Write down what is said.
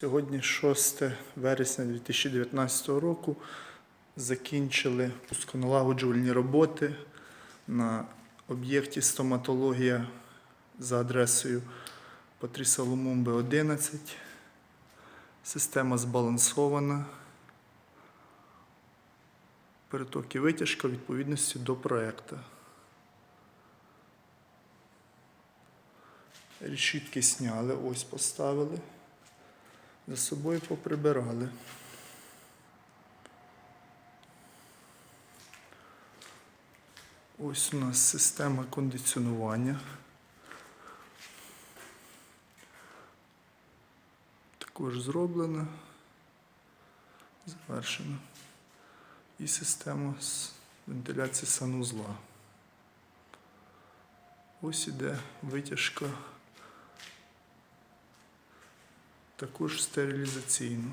Сьогодні 6 вересня 2019 року закінчили пусконалагоджувальні роботи на об'єкті стоматологія за адресою Патріса Лумумби 11. Система збалансована. Переток і витяжка відповідності до проекту. Решітки сняли, ось поставили. За собою поприбирали. Ось у нас система кондиціонування. Також зроблена, завершена. І система вентиляції санузла. Ось іде витяжка також стерилізаційну.